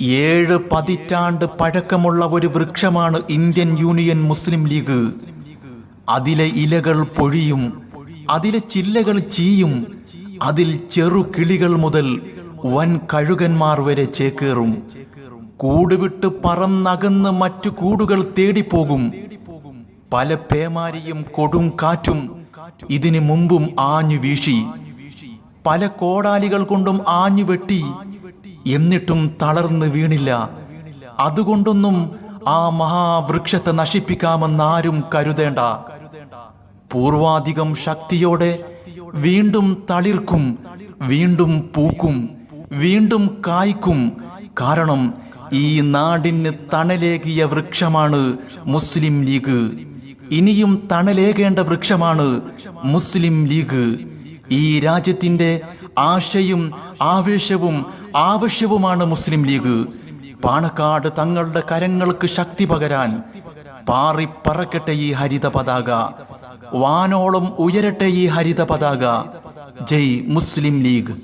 ഏഴ് പതിറ്റാണ്ട് പഴക്കമുള്ള ഒരു വൃക്ഷമാണ് ഇന്ത്യൻ യൂണിയൻ മുസ്ലിം ലീഗ്. അതിലെ ഇലകൾ പൊഴിയും അതിലെ ചില്ലകൾ ചീയും അതിൽ ചെറു കിളികൾ മുതൽ വൻ കഴുകന്മാർ വരെ ചേക്കേറും. കൂടുവിട്ട് പറന്നകന്ന് മറ്റു കൂടുകൾ തേടിപ്പോകും. പല പേമാരിയും കൊടും കാറ്റും ഇതിനു മുമ്പും ആഞ്ഞു വീശി. പല കോടാലികൾ കൊണ്ടും ആഞ്ഞു വെട്ടി. എന്നിട്ടും തളർന്ന് വീണില്ല. അതുകൊണ്ടൊന്നും ആ മഹാവൃക്ഷത്തെ നശിപ്പിക്കാമെന്നാരും കരുതേണ്ട. പൂർവാധികം ശക്തിയോടെ വീണ്ടും തളിർക്കും വീണ്ടും പൂക്കും വീണ്ടും കായ്ക്കും. കാരണം ഈ നാടിന് തണലേകിയ വൃക്ഷമാണ് മുസ്ലിം ലീഗ്. ഇനിയും തണലേകേണ്ട വൃക്ഷമാണ് മുസ്ലിം ലീഗ്. ഈ രാജ്യത്തിന്റെ ആശയും ആവേശവും ആവശ്യവുമാണ് മുസ്ലിം ലീഗ്. പാണക്കാട് തങ്ങളുടെ കരങ്ങൾക്ക് ശക്തി പകരാൻ പാറിപ്പറക്കട്ടെ ഈ ഹരിത പതാക. വാനോളം ഉയരട്ടെ ഈ ഹരിത പതാക. ജയ് മുസ്ലിം ലീഗ്.